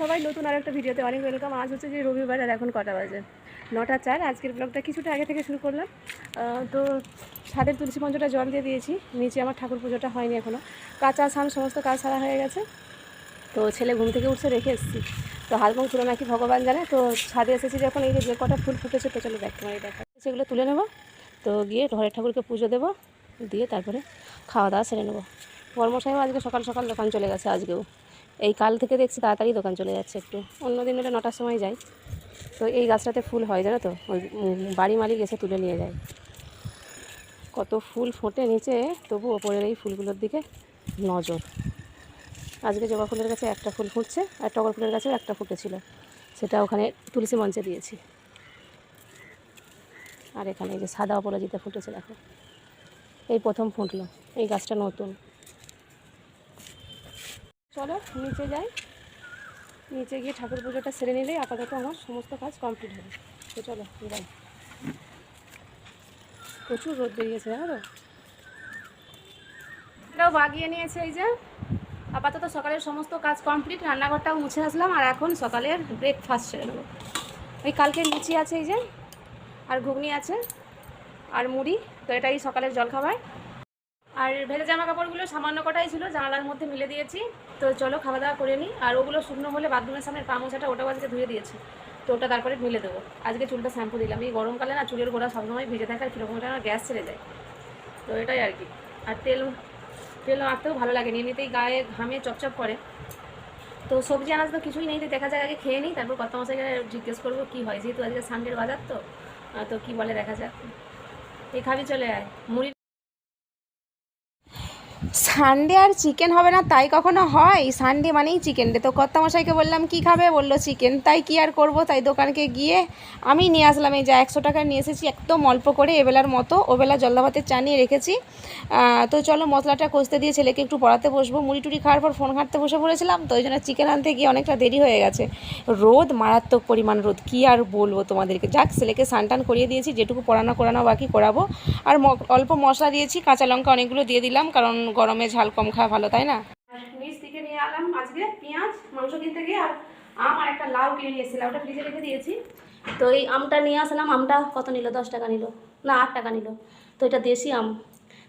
সবাই নতুন আর একটা ভিডিওতে অনেক ওয়েলকাম আজ হচ্ছে যে রবিবার, আর এখন কটা বাজে? নটা চার। আজকের ব্লগটা কিছুটা আগে থেকে শুরু করলাম। তো ছাদের তুলসী মঞ্চটা জল দিয়ে দিয়েছি। নিচে আমার ঠাকুর পুজোটা হয়নি এখনও কাঁচা সাম সমস্ত কাজ সারা হয়ে গেছে। তো ছেলে ঘুম থেকে উঠছে, রেখে এসেছি। তো হালকম তুলে নাকি ভগবান জানে। তো ছাদে এসেছি যখন, এই যে কটা ফুল ফুটেছে, তো চলো দেখ তোমার দেখা সেগুলো তুলে নেব। তো গিয়ে ঘরের ঠাকুরকে পুজো দেবো। দিয়ে তারপরে খাওয়া দাওয়া সেরে নেব। কর্মসাহেব আজকে সকাল সকাল দোকান চলে গেছে, আজকেও। এই কাল থেকে দেখছি তাড়াতাড়ি দোকান চলে যাচ্ছে একটু। অন্য দিন হলে নটার সময় যাই তো এই গাছটাতে ফুল হয়, জানো তো? ওই বাড়ি মালিক এসে তুলে নিয়ে যায়। কত ফুল ফোটে নিচে, তবু ওপরের এই ফুলগুলোর দিকে নজর। আজকে জবা ফুলের কাছে একটা ফুল ফুটছে, আর টগর ফুলের কাছেও একটা ফুটেছিল। সেটা ওখানে তুলসী মঞ্চে দিয়েছি। আর এখানে এই যে সাদা অপরাজিতা ফুটেছে, দেখো। এই প্রথম ফুটলো, এই গাছটা নতুন। চলো, নিচে যাই। নিচে গিয়ে ঠাকুর পুজোটা সেরে নিলেই আপাতত আমার সমস্ত কাজ কমপ্লিট হবে। তো চলো, যাই। প্রচুর রোদ বেরিয়েছে, জানো তো? এটাও বাগিয়ে নিয়েছে এই যে। আপাতত সকালের সমস্ত কাজ কমপ্লিট রান্নাঘরটাও মুছে আসলাম, আর এখন সকালের ব্রেকফাস্ট সেরে নেব। ওই কালকে লুচি আছে এই যে, আর ঘুগনি আছে, আর মুড়ি, তো এটাই সকালের জলখাবার। আর ভেজা জামা কাপড়গুলো সামান্য কটাই ছিল, জানালার মধ্যে মিলে দিয়েছি। তো চলো খাওয়া দাওয়া করে নিই। আর ওগুলো শুকনো হলে বাথরুমের সামনে পা মোছাটা ওটাও আজকে ধুয়ে দিয়েছি। তো ওটা তারপরে মিলে দেবো। আজকে চুলটা শ্যাম্পু দিলাম। এই গরমকালে না চুলের গোড়া সবসময় ভিজে থাকে আর কীরকম এটা গ্যাস ছেড়ে যায়। তো এটাই আর কি। আর তেল তেল মাখতেও ভালো লাগে এমনিতেই গায়ে ঘামে চপচপ করে। তো সবজি আনাজ তো কিছুই নেই। দেখা যাক, আগে খেয়ে নিই, তারপর কত মশাইকে জিজ্ঞেস করব কী হয়। যেহেতু আজকে সানডের বাজার তো তো কী বলে দেখা যাক। এই খাবি চলে আয়। মুড়ি সানডে আর চিকেন হবে না, তাই কখনো হয়? সানডে মানেই চিকেন ডে তো কর্তামশাইকে বললাম, কি খাবে? বলল চিকেন তাই কি আর করব? তাই দোকানকে গিয়ে আমি নিয়ে আসলাম। এই যা একশো টাকা নিয়ে এসেছি, একদম অল্প করে এবেলার মতো। ওবেলা জলদাভাতের চা নিয়ে রেখেছি। তো চলো মশলাটা কষতে দিয়ে ছেলেকে একটু পড়াতে বসবো। মুড়ি টুড়ি খাওয়ার পর ফোন ঘাঁটতে বসে পড়েছিলাম, তো ওই জন্য চিকেন আনতে গিয়ে অনেকটা দেরি হয়ে গেছে। রোদ, মারাত্মক পরিমাণ রোদ। কি আর বলব তোমাদেরকে? যাক, ছেলেকে সানটান করিয়ে দিয়েছি, যেটুকু পড়ানো করানো বাকি করাবো। আর অল্প মশলা দিয়েছি, কাঁচা লঙ্কা অনেকগুলো দিয়ে দিলাম, কারণ গরমে ঝাল কম খাওয়া ভালো, তাই না? নিচ থেকে নিয়ে আলাম আজকে পেঁয়াজ, মাংস কিনতে গিয়ে আর আম আর একটা লাউ কিনে নিয়ে এসেছিলাম, ওটা ফ্রিজে রেখে দিয়েছি। তো এই আমটা নিয়ে আসলাম, আমটা কত নিল? দশ টাকা নিল। না, আট টাকা নিল। তো এটা দেশি আম।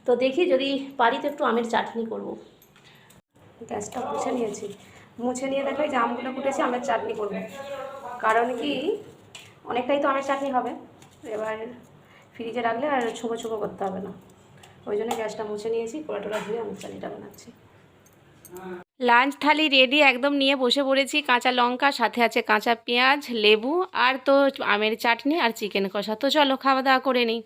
তো দেখি যদি পারি তো একটু আমের চাটনি করব। গ্যাসটা মুছে নিয়েছি। মুছে নিয়ে দেখো যে আমগুলো কুটেছি, আমের চাটনি করব। কারণ কি, অনেকটাই তো আমের চাটনি হবে। এবার ফ্রিজে রাখলে আর ছুঁকো ছুঁকো করতে হবে না। ওই জন্য গ্যাসটা মুছে নিয়েছি, কোড়া টোড়া ধুয়ে আমি চালিটা বানাচ্ছি। লাঞ্চ থালি রেডি একদম নিয়ে বসে পড়েছি, কাঁচা লঙ্কা, সাথে আছে কাঁচা পেঁয়াজ, লেবু আর তো আমের চাটনি আর চিকেন কষা। তো চলো খাওয়া দাওয়া করে নিই।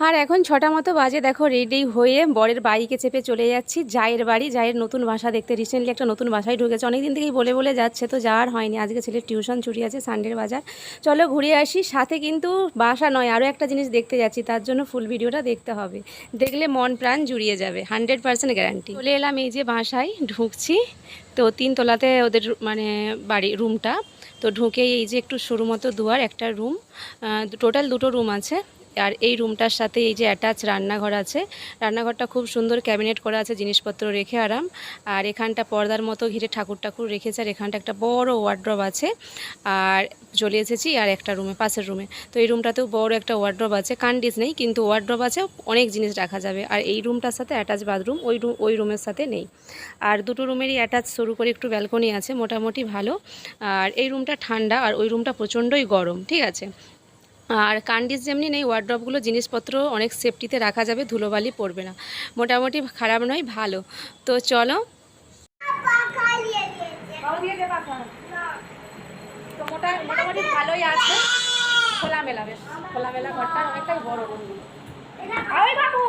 আর এখন ছটা মতো বাজে, দেখো রেডি হয়ে বরের বাইকে চেপে চলে যাচ্ছি। জায়ের বাড়ি, জায়ের নতুন বাসা দেখতে। রিসেন্টলি একটা নতুন বাসায় ঢুকেছে। অনেক দিন থেকেই বলে বলে যাচ্ছে, তো যাওয়ার হয়নি। আজকে ছেলের টিউশন ছুটি আছে সানডের বাজার। চলো ঘুরে আসি। সাথে কিন্তু বাসা নয় আরও একটা জিনিস দেখতে যাচ্ছি। তার জন্য ফুল ভিডিওটা দেখতে হবে। দেখলে মন প্রাণ জুড়িয়ে যাবে হান্ড্রেড পার্সেন্ট গ্যারান্টি চলে এলাম এই যে বাসায়, ঢুকছি। তো তিনতলাতে ওদের মানে বাড়ি রুমটা তো ঢুকেই এই যে একটু সরু মতো দুয়ার, একটা রুম টোটাল দুটো রুম আছে। আর এই রুমটার সাথে এই যে অ্যাটাচ রান্নাঘর আছে, রান্নাঘরটা খুব সুন্দর ক্যাবিনেট করা আছে জিনিসপত্র রেখে আরাম। আর এখানটা পর্দার মতো ঘিরে ঠাকুর ঠাকুর রেখেছে আর এখানটা একটা বড় ওয়ার্ড্রব আছে। আর চলে এসেছি আর একটা রুমে পাশের রুমে তো এই রুমটাতেও বড় একটা ওয়ার্ড্রব আছে কান্ডিস নেই কিন্তু ওয়ার্ড্রব আছে, অনেক জিনিস রাখা যাবে। আর এই রুমটার সাথে অ্যাটাচ বাথরুম ওই রুম ওই রুমের সাথে নেই। আর দুটো রুমেরই অ্যাটাচ শুরু করে একটু ব্যালকনি আছে, মোটামুটি ভালো। আর এই রুমটা ঠান্ডা আর ওই রুমটা প্রচণ্ডই গরম, ঠিক আছে? আর কান্ডিস যেমনি নেই ওয়ার্ড্রপগুলো জিনিসপত্র অনেক সেফটিতে রাখা যাবে ধুলোবালি পড়বে না। মোটামুটি খারাপ নয় ভালো। তো চলো। মোটামুটি ভালোই আছে। খোলামেলা বেশ। খোলামেলা ঘরটা অনেকটাই বড় ওই বাবু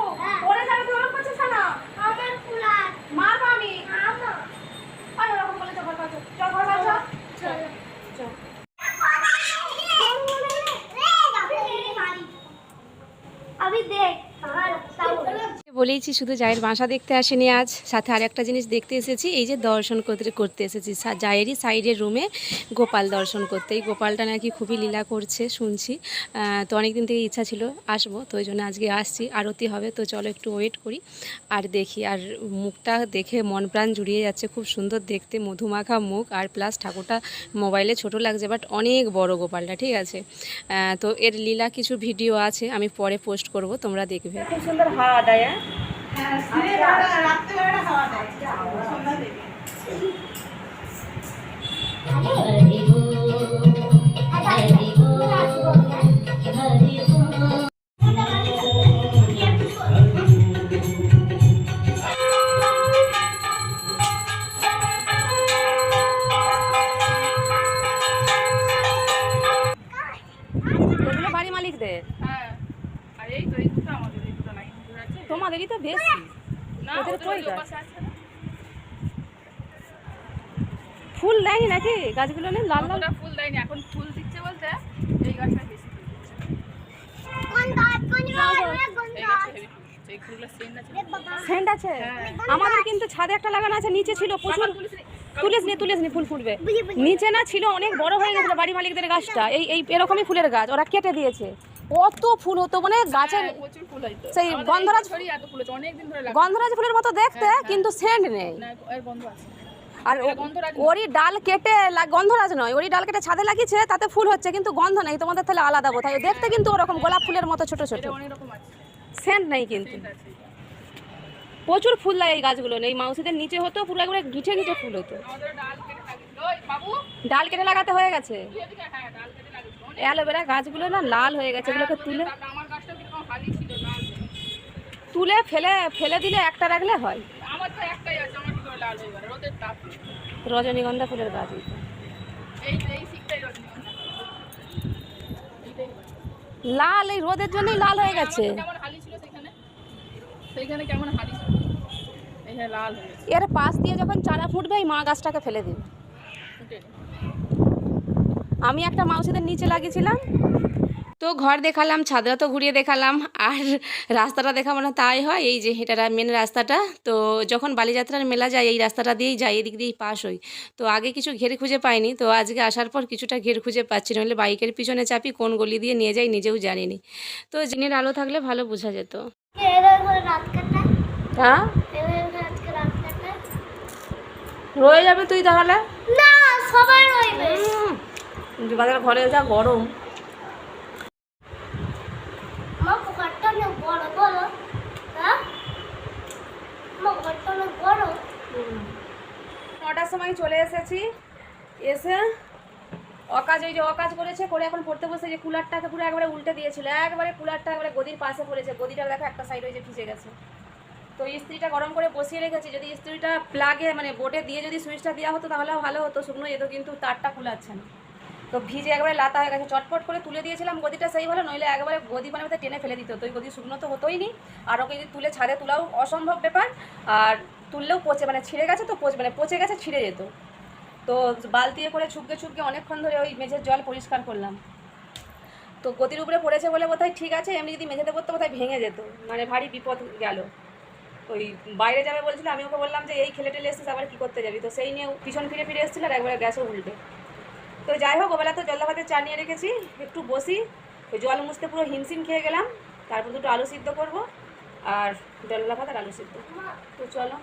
যাবে আমি। বলেইছি, শুধু জায়ের বাসা দেখতে আসেনি আজ, সাথে আরেকটা জিনিস দেখতে এসেছি, এই যে দর্শন করতে করতে এসেছি। জায়েরই সাইডের রুমে গোপাল দর্শন করতে। এই গোপালটা নাকি খুবই লীলা করছে, শুনছি। তো অনেক দিন থেকে ইচ্ছা ছিল আসব, তো ওই জন্য আজকে আসছি, আরতি হবে, তো চলো একটু ওয়েট করি আর দেখি। আর মুখটা দেখে মন প্রাণ জুড়িয়ে যাচ্ছে, খুব সুন্দর দেখতে, মধুমাখা মুখ, আর প্লাস ঠাকুরটা মোবাইলে ছোট লাগছে বাট অনেক বড় গোপালটা, ঠিক আছে? তো এর লীলা কিছু ভিডিও আছে, আমি পরে পোস্ট করব, তোমরা দেখবে। খুব সুন্দর হাওয়া দেয় হ্যাঁ? এগুলো ওদের কই গাছ? ফুল দেয়নি নাকি? গাছগুলো নেই? লাল লাল? ফুল দেয়নি এখন ফুল দিচ্ছে বলতে এই গাছটা বেশি ফুল দিচ্ছে। গাছে সেন্ট আছে। হ্যাঁ। আমাদের কিন্তু ছাদে একটা লাগানো আছে নিচে ছিল প্রচুর। তুলিস নি। তুলিস নি তুলিস নি ফুল ফুটবে। নিচে না ছিল অনেক বড় হয়ে গেছিল বাড়ি মালিকদের গাছটা। এই এই এরকমই ফুলের গাছ ওরা কেটে দিয়েছে। অত ফুল হতো মানে গাছের হ্যাঁ, হইতো। সেই গন্ধরাজ- গন্ধরাজ ফুলের মতো দেখতে কিন্তু সেন্ট নেই। আর। ওরই ডাল কেটে গন্ধরাজ নয় ওরই ডাল কেটে ছাদে লাগিয়েছে তাতে ফুল হচ্ছে কিন্তু গন্ধ নেই তোমাদের তাহলে আলাদা কোথায় দেখতে কিন্তু ওরকম গোলাপ ফুলের মতো ছোট ছোট। সেন্ট নেই কিন্তু। প্রচুর ফুল লাগে এই গাছগুলো নেই। মাউসিদের নিচে হতো পুরো একবারে গিঠে গিঠে ফুল হতো। ডাল কেটে লাগাতে হয়ে গেছে। অ্যালোভেরা গাছগুলো না লাল হয়ে গেছে এগুলোকে তুলে লাল তুলে ফেলে ফেলে দিলে একটা রাখলে হয়। হয়ে রজনীগন্ধা ফুলের গাছ লাল এই রোদের জন্যই লাল হয়ে গেছে। হ্যাঁ লাল হয়ে গেছে। এর পাশ দিয়ে যখন চারা ফুটবে এই মা গাছটাকে ফেলে দিবে। আমি একটা মাউসিদের নিচে লাগিয়েছিলাম। তো ঘর দেখালাম ছাদরা তো ঘুরিয়ে দেখালাম আর রাস্তাটা দেখাবো না তাই হয় এই যে এটা মেন রাস্তাটা। তো যখন বালিযাত্রার মেলা যায় এই রাস্তাটা দিয়েই যাই এদিক দিয়েই পাস হই। তো আগে কিছু ঘের খুঁজে পাইনি তো আজকে আসার পর কিছুটা ঘের খুঁজে পাচ্ছি নইলে বাইকের পিছনে চাপি কোন গলি দিয়ে নিয়ে যাই নিজেও জানিনি। তো জিনের আলো থাকলে ভালো বোঝা যেত। হ্যাঁ? রয়ে যাবে তুই তাহলে? না সবাই রইবে বাজার ঘরে যা গরম। হ্যাঁ? নটার সময় চলে এসেছি। এসে অকাজ ওই যে অকাজ করেছে করে এখন পড়তে বসে যে কুলারটাকে পুরো একবারে উল্টে দিয়েছিল। একবারে কুলারটা একবারে গদির পাশে পড়েছে গদিটা দেখো একটা সাইড ওই যে ভিজে গেছে। তো ইস্ত্রিটা গরম করে বসিয়ে রেখেছি। যদি ইস্ত্রিটা প্লাগে মানে বোটে দিয়ে যদি সুইচটা দেওয়া হতো তাহলে ভালো হতো শুকনো যেত কিন্তু তারটা কুলাচ্ছে না। তো ভিজে একবারে লাতা হয়ে গেছে। চটপট করে তুলে দিয়েছিলাম গদিটা সেই ভালো, নইলে একবারে গদি মানে টেনে ফেলে দিত তো ওই গদি শুকনো তো হতোই নি। আর ওকে যদি তুলে ছাদে তোলাও অসম্ভব ব্যাপার। আর তুললেও পচে মানে ছিঁড়ে গেছে তো পচে মানে পচে গেছে ছিঁড়ে যেত। তো বালতি করে ছুপকে ছুপকে অনেকক্ষণ ধরে ওই মেঝের জল পরিষ্কার করলাম। তো গদির উপরে পড়েছে বলে বোধহয় ঠিক আছে, এমনি যদি মেঝেতে পড়তো বোধহয় ভেঙে যেত। মানে ভারী বিপদ গেল। ওই বাইরে যাবে বলছিল, আমি ওকে বললাম যে, এই খেলে টেলে এসেছিস, আবার কী করতে যাবি? তো সেই নিয়ে পিছন ফিরে ফিরে এসেছিল আর একবারে গ্যাসও উল্টে। তো যাই হোক ওবেলা তো জলদা ভাতে চা নিয়ে রেখেছি, একটু বসি ওই জল মুছতে পুরো হিমশিম খেয়ে গেলাম, তারপর দুটো আলু সিদ্ধ করব, আর জলদা ভাত আর আলু সিদ্ধ। তো চলো।